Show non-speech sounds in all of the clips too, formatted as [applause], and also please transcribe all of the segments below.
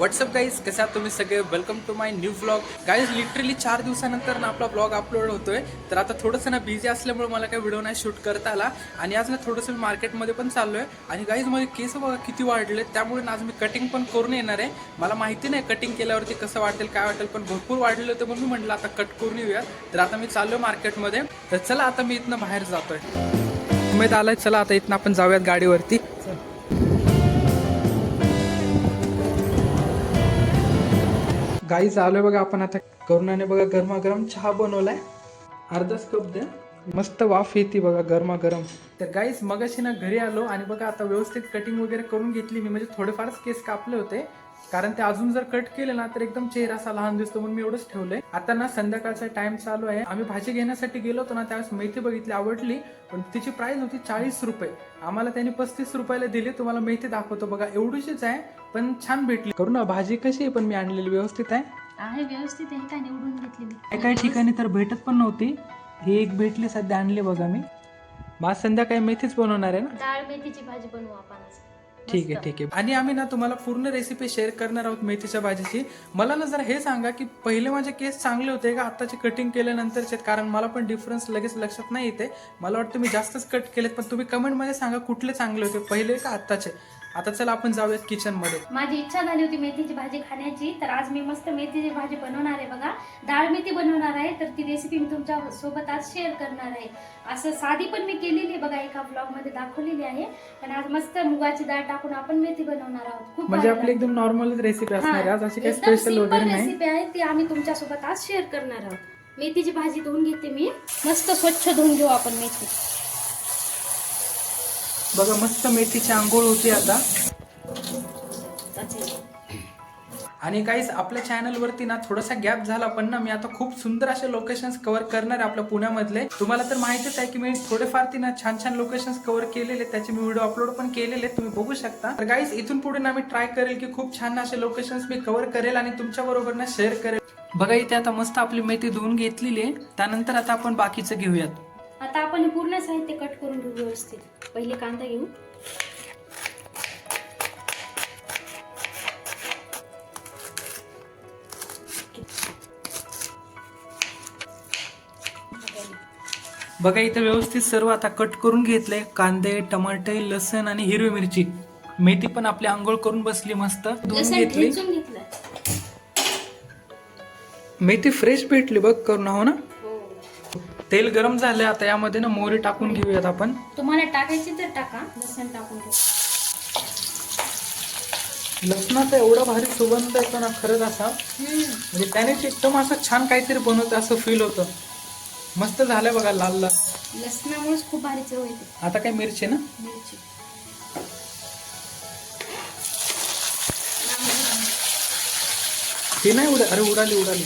WhatsApp guys कसे आहात तुम्ही सगळे? Welcome to my new blog guys literally चार दिवसानंतर ना आपला ब्लॉग अपलोड होतोय. तर आता थोडंसं ना बिझी असल्यामुळे मला काही व्हिडिओ नाही शूट करता आला. आणि आज ना थोडंसं मी मार्केटमध्ये पण चाललोय. आणि गाईज माझे केस बघा किती वाढले त्यामुळे ना आज मी कटिंग पण करून येणार आहे. मला माहिती नाही कटिंग केल्यावरती कसं वाटेल काय वाटेल पण भरपूर वाढलेलं होतं म्हणून मी म्हटलं आता कट करून येऊया. तर आता मी चाललोय मार्केटमध्ये तर चला आता मी इथनं बाहेर जातोय. उमेद आलाय चला आता इथनं आपण जाऊयात गाडीवरती. गाईच आलोय बघा आपण आता. करुणाने बघा गरमागरम चहा बनवलाय. अर्धाच कप द्या. मस्त वाफ येते बघा गरमागरम. तर गाईच मगाशी ना घरी आलो आणि बघा आता व्यवस्थित कटिंग वगैरे करून घेतली मी. म्हणजे थोडेफारच केस कापले होते. कारण ते अजून जर कट केले ना तर एकदम चेहरा असा लहान दिसतो म्हणून मी एवढंच ठेवलंय. आता ना संध्याकाळचा टाइम चालू आहे. आम्ही भाजी घेण्यासाठी गेलो होतो ना त्यावेळेस मेथी बघितली आवडली. पण तिची प्राइस होती चाळीस रुपये. आम्हाला त्यांनी पस्तीस रुपयाला दिली. तुम्हाला मेथी दाखवतो बघा. एवढीशीच आहे पण छान भेटली. करू ना भाजी कशी आहे? पण मी आणलेली व्यवस्थित आहे. आहे व्यवस्थित आहे. का निवडून काही काही ठिकाणी तर भेटत पण नव्हती. ही एक भेटली सध्या आणली बघा मी. मग आज संध्याकाळी मेथीच बनवणार आहे ना? डाळ मेथीची भाजी बनवू आपण आज. ठीक आहे. ठीक आहे. आणि आम्ही ना तुम्हाला पूर्ण रेसिपी शेअर करणार आहोत मेथीच्या भाजीची. मला ना जरा हे सांगा की पहिले माझे केस चांगले होते का? आताचे कटिंग केल्यानंतरचे? कारण मला पण डिफरन्स लगेच लक्षात नाही येते. मला वाटतं मी जास्तच कट केलेत पण तुम्ही कमेंटमध्ये सांगा कुठले चांगले होते? पहिले का आत्ताचे? आता चला आपण जाऊयात किचनमध्ये माझी इच्छा झाली होती मेथीची भाजी खाण्याची तर आज मी मस्त मेथीची भाजी बनवणार आहे बघा. डाळ मेथी बनवणार आहे तर ती रेसिपी मी तुमच्यासोबत आज शेअर करणार आहे. असं साधी पण मी केलेली आहे बघा एका ब्लॉगमध्ये दाखवलेली आहे. पण आज मस्त मुगाची डाळ टाकून आपण मेथी बनवणार आहोत. खूप म्हणजे आपली एकदम नॉर्मल रेसिपी असणार आहे आज अशी काही स्पेशल सिंपल वगैरे नाही. रेसिपी आहे ती आम्ही तुमच्यासोबत आज शेअर करणार आहोत. मेथीची भाजी धुवून घेते मी. मस्त स्वच्छ धुवून घेऊ आपण मेथी. बघा मस्त मेथीची आंघोळ होती आता. आणि काहीच आपल्या चॅनलवरती ना थोडासा गॅप झाला पण ना मी आता खूप सुंदर असे लोकेशन्स कव्हर करणार आहे आपल्या पुण्यामधले. तुम्हाला तर माहितीच आहे की मी थोडेफार ती ना छान छान लोकेशन्स कव्हर केलेले त्याचे मी व्हिडिओ अपलोड पण केलेले आहेत, तुम्ही बघू शकता. तर गाईज इथून पुढे ना मी ट्राय करेल की खूप छान असे लोकेशन्स मी कव्हर करेल आणि तुमच्या बरोबर ना शेअर करेल. बघा इथे आता मस्त आपली मेथी धुवून घेतलेली आहे. त्यानंतर आता आपण बाकीचं घेऊयात. हे पूर्ण साहित्य कट करून घेऊ व्यवस्थित. पहिले कांदा घेऊ. बघा इथं व्यवस्थित सर्व आता कट करून घेतलंय. कांदे टमाटे लसण आणि हिरवी मिरची. मेथी पण आपली आंघोळ करून बसली मस्त. धुवून लसण घेतली. ठेचून घेतलं. मेथी फ्रेश भेटली बघ करून. हो ना? तेल गरम झालंय आता यामध्ये ना मोहरी टाकून घेऊयात आपण. तुम्हाला टाकायची तर टाका लसण टाकून घेऊ. लसणाचा एवढा भारी सुगंध येतो ना खरंच असा. म्हणजे त्याने एकदम असं छान काहीतरी बनवतं असं फील होतं. मस्त झालंय बघा लाल लाल. लसणामुळेच खूप भारी चव येते. आता काय मिरची ना? मिरची. ती नाही उडा अरे उडाली उडाली.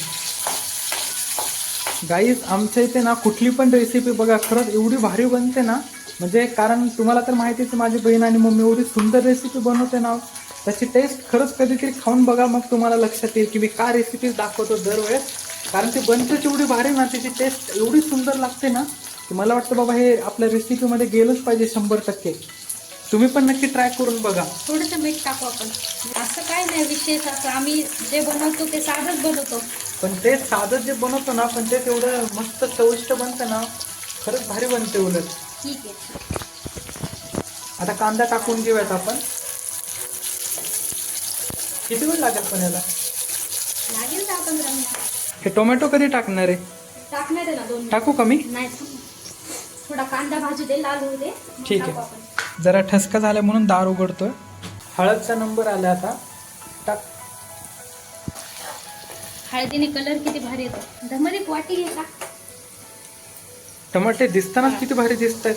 गाईज आमच्या इथे ना कुठली पण रेसिपी बघा खरंच एवढी भारी बनते ना. म्हणजे कारण तुम्हाला तर माहितीच आहे, माझी बहीण आणि मम्मी एवढी सुंदर रेसिपी बनवते ना. त्याची टेस्ट खरंच कधीतरी खाऊन बघा मग तुम्हाला लक्षात येईल की मी का रेसिपीज दाखवतो दरवेळेस. कारण ते बनतेच एवढी भारी ना त्याची टेस्ट एवढी सुंदर लागते ना की मला वाटतं बाबा हे आपल्या रेसिपीमध्ये गेलंच पाहिजे शंभर टक्के. तुम्ही पण नक्की ट्राय करून बघा. थोडंसं मीठ टाकू आपण. असं काय नाही विशेष असं आम्ही जे बनवतो ते साधंच बनवतो. पण ते साधं जे बनवतो ना पण ते तेवढं मस्त चविष्ट बनतं ना खरंच भारी बनते उलट. ठीक आहे आता कांदा टाकून घेऊयात आपण. किती वेळ लागेल पण याला? लागेल दहा पंधरा मिनिट. हे टोमॅटो कधी टाकणार आहे? टाकणार आहे ना दोन मिनिट. टाकू का मी? नाही थांब. थोडा कांदा भाजू दे लाल होऊ दे. मग ठीक टाकू आहे. आपण. जरा ठसका झाला म्हणून दार उघडतोय. हळदचा नंबर आला आता. टाक. हळदीने कलर किती भारी येतो. धमध्ये एक वाटी घे का? टमाटे दिसतानाच किती भारी दिसत आहेत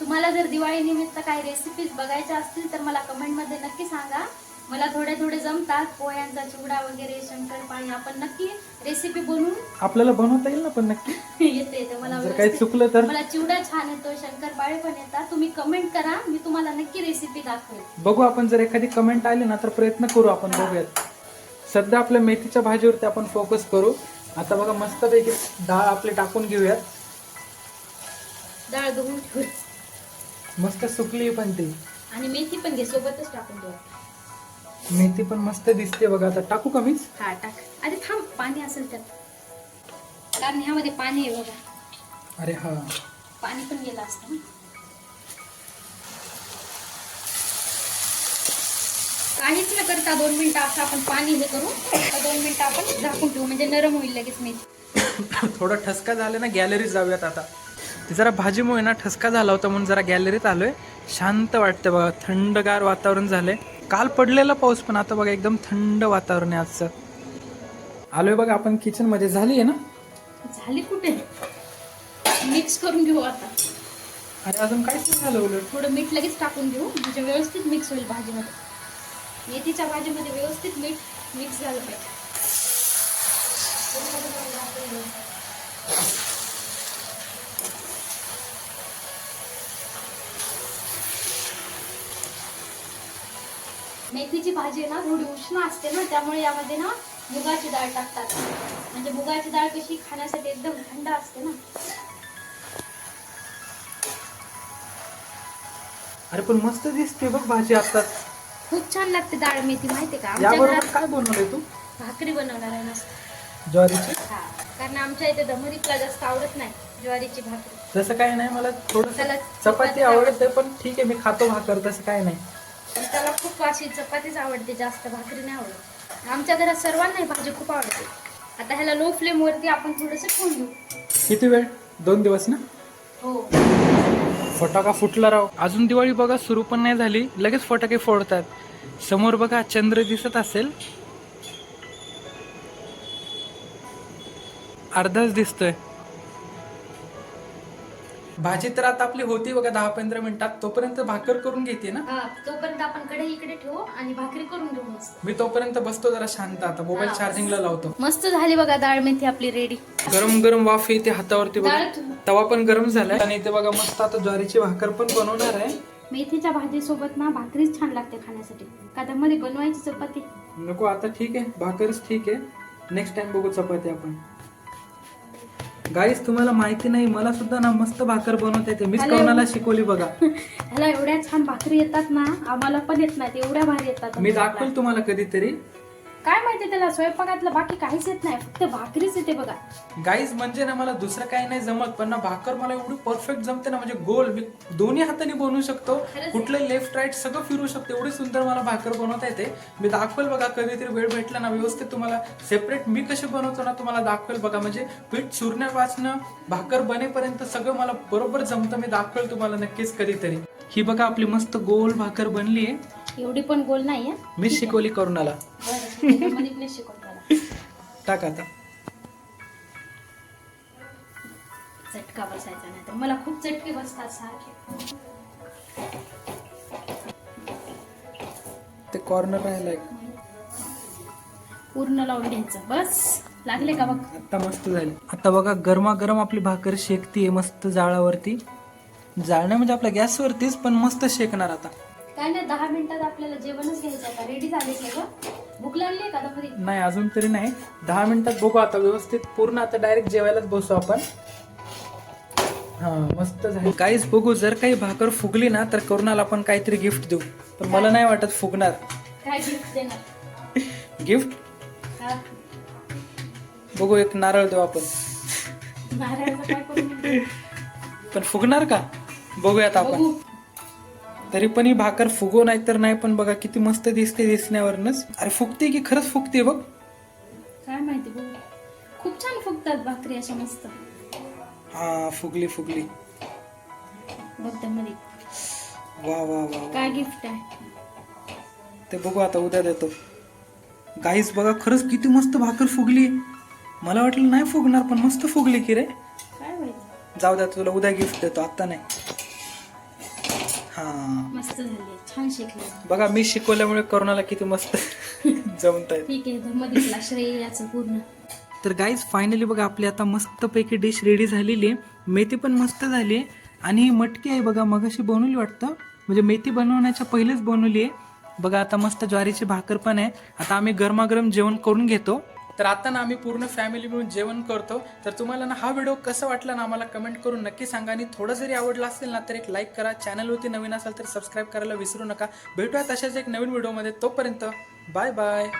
तुम्हाला जर दिवाळी निमित्त काही रेसिपीज बघायच्या असतील तर मला कमेंटमध्ये नक्की सांगा. मला थोडे थोडे जमतात पोह्यांचा चिवडा वगैरे शंकरपाळी आपण नक्की रेसिपी बनवून आपल्याला बनवता येईल ना पण नक्की? [laughs] येते येते मला जर काही व्यवस्थित- चुकलं तर? मला चिवडा छान येतो शंकरपाळे पण येतात. तुम्ही कमेंट करा मी तुम्हाला नक्की रेसिपी दाखवेल बघू आपण जर एखादी कमेंट आली ना तर प्रयत्न करू आपण बघूयात. सध्या आपल्या मेथीच्या भाजीवरती आपण फोकस करू. आता बघा मस्तपैकी डाळ आपली टाकून घेऊयात. डाळ धुवून ठेवू मस्त सुकली पण ती. आणि मेथी पण घे सोबतच टाकून देऊ. मेथी पण मस्त दिसते बघा. आता टाकू का मीच? हा टाक. अरे थांब पाणी असेल त्यात. कारण ह्यामध्ये पाणी आहे बघा. अरे हा. पाणी पण गेलं असतं ना. काहीच न करता दोन मिनिटं असं आपण पाणी हे करू. दोन मिनिटं आपण झाकून ठेवू. म्हणजे नरम होईल लगेच मेथी. [coughs] थोडा ठसका झाला ना गॅलरीत जाऊयात आता. ते जरा भाजीमुळे ना ठसका झाला होता म्हणून जरा गॅलरीत आलोय. शांत वाटतं बघा. थंडगार वातावरण झालंय. काल पडलेला पाऊस पण आता बघा एकदम थंड वातावरण आहे आजचं. आलोय बघा आपण किचनमध्ये. झाली आहे ना? झाली कुठे? मिक्स करून घेऊ आता. अरे अजून काहीच नाही झालं उलट? थोडं मीठ लगेच टाकून घेऊ. म्हणजे व्यवस्थित मिक्स होईल भाजीमध्ये. मेथीच्या भाजीमध्ये व्यवस्थित मीठ मिक्स झालं पाहिजे. मेथीची भाजी ना थोडी उष्ण असते ना त्यामुळे यामध्ये ना मुगाची डाळ टाकतात. म्हणजे मुगाची डाळ कशी खाण्यासाठी एकदम थंड असते ना. अरे पण मस्त दिसते बघ भाजी आता. खूप छान लागते डाळ मेथी माहिती का? आमच्या याबरोबर घरात काय बनवलंय तू? भाकरी बनवणार आहे मस्त. ज्वारीची? हा कारण आमच्या इथे दमरीतला जास्त आवडत नाही ज्वारीची भाकरी. तसं काही नाही मला थोडस त्याला चपाती आवडते पण ठीक आहे मी खातो भाकर तसं काही नाही. पण त्याला खूप अशी चपातीच आवडते जास्त भाकरी नाही आवडत. आमच्या घरात सर्वांना ही भाजी खूप आवडते. आता ह्याला लो फ्लेम वरती आपण थोडस ठेवून घेऊ किती वेळ? दोन दिवस ना? हो. फटाका फुटला राव. अजून दिवाळी बघा सुरू पण नाही झाली. लगेच फटाके फोडतात. समोर बघा चंद्र दिसत असेल. अर्धाच दिसतोय. भाजी तर आता आपली होती बघा दहा पंधरा मिनिटात. तोपर्यंत भाकर करून घेते ना? हा तोपर्यंत आपण कढई इकडे ठेवू आणि भाकरी करून घेऊ मस्त. मी तोपर्यंत बसतो जरा शांत आता मोबाईल. चार्जिंगला लावतो. मस्त झाली बघा डाळ मेथी आपली रेडी गरम गरम वाफ येते हातावरती बघा. डाळ तू- तवा पण गरम झालाय. आणि इथे बघा मस्त आता ज्वारीची भाकर पण बनवणार आहे. मेथीच्या भाजीसोबत ना भाकरीच छान लागते खाण्यासाठी. का त्यामध्ये बनवायची चपाती. नको आता ठीक आहे. भाकरच ठीक आहे. नेक्स्ट टाइम बघू चपाती आपण. गाईस तुम्हाला माहिती नाही मला सुद्धा ना मस्त भाकर बनवता येते. मीच हॅलो. कोणाला शिकवली बघा. [laughs] ह्याला एवढ्या छान भाकरी येतात ना आम्हाला पण येत नाहीत एवढ्या भारी येतात मी दाखवेल तुम्हाला कधीतरी. काय माहिती त्याला स्वयंपाकातलं बाकी काहीच येत नाही फक्त भाकरीच येते बघा. गाईज म्हणजे ना मला दुसरं काही नाही जमत पण ना भाकर मला एवढी परफेक्ट जमते ना म्हणजे गोल मी दोन्ही हाताने बनवू शकतो? कुठलं लेफ्ट राईट सगळं फिरू शकतो एवढी सुंदर मला भाकर बनवता येते. मी दाखवेल बघा कधीतरी वेळ भेटला ना व्यवस्थित तुम्हाला सेपरेट मी कशी बनवतो ना तुम्हाला दाखवेल बघा. म्हणजे पीठ चुरण्यापासनं भाकर बनेपर्यंत सगळं मला बरोबर जमतं मी दाखवेल तुम्हाला नक्कीच कधीतरी. ही बघा आपली मस्त गोल भाकर बनली आहे एवढी पण गोल नाही आहे. मीच शिकवली करुणाला. शिकवतो टाक आता. चटका बसायचा नाही तर. मला खूप चटके बसतात सारखे. ते कॉर्नर राहिलाय पूर्ण लावून घ्यायचं. बस. लागले का बघ? आता मस्त झाली. आता बघा गरमागरम आपली भाकर शेकतीये मस्त जाळावरती. जाळणं म्हणजे आपल्या गॅसवरतीच पण मस्त शेकणार आता. काय नाही दहा मिनिटात आपल्याला जेवणच घ्यायचं आता रेडी झाले सगळं भूक लागली का मध्ये नाही अजून तरी नाही. दहा मिनिटात बघू आता व्यवस्थित पूर्ण आता डायरेक्ट जेवायलाच बसू आपण. हा मस्त झाली. काहीच बघू जर काही भाकर फुगली ना तर करुणाला आपण काहीतरी गिफ्ट देऊ. पण मला नाही वाटत फुगणार. काय गिफ्ट देणार? [laughs] गिफ्ट हा. बघू एक नारळ देऊ आपण. नारळाचं काय करू? मी? [laughs] पण फुगणार का? बघूयात आपण. बघू. तरी पण ही भाकर फुगो नाही तर नाही पण बघा किती मस्त दिसते दिसण्यावरनच. अरे फुगते की खरंच फुगते बघ. काय माहिती बघू. खूप छान फुगतात भाकरी अशा मस्त. हा फुगली फुगली. बघ त्यामध्ये वा वा वा वा. काय गिफ्ट आहे? ते बघू आता उद्या देतो. गाईस बघा खरंच किती मस्त भाकर फुगली. मला वाटलं नाही फुगणार पण मस्त फुगली की रे. काय माहिती? जाऊ द्या तुला उद्या गिफ्ट देतो आता नाही. हा. मस्त झाली. छान शिकले. बघा मी शिकवल्यामुळे करोनाला किती मस्त [laughs] जमत आहे ठीक आहे धर्मदीपला श्रेय याचं पूर्ण. तर गाईज फायनली बघा आपली आता मस्तपैकी डिश रेडी झालेली आहे. मेथी पण मस्त झाली आहे. आणि ही मटकी आहे बघा मगाशी बनवली वाटतं. म्हणजे मेथी बनवण्याच्या पहिलेच बनवली आहे. बघा आता मस्त ज्वारीची भाकर पण आहे. आता आम्ही गरमागरम जेवण करून घेतो. तर आता ना आम्ही पूर्ण फॅमिली मिळून जेवण करतो. तर तुम्हाला ना हा व्हिडिओ कसा वाटला ना आम्हाला कमेंट करून नक्की सांगा. आणि थोडं जरी आवडला असेल ना तर एक लाईक करा. चॅनलवरती नवीन असाल तर सबस्क्राईब करायला विसरू नका. भेटूया तशाच एक नवीन व्हिडिओमध्ये तोपर्यंत बाय बाय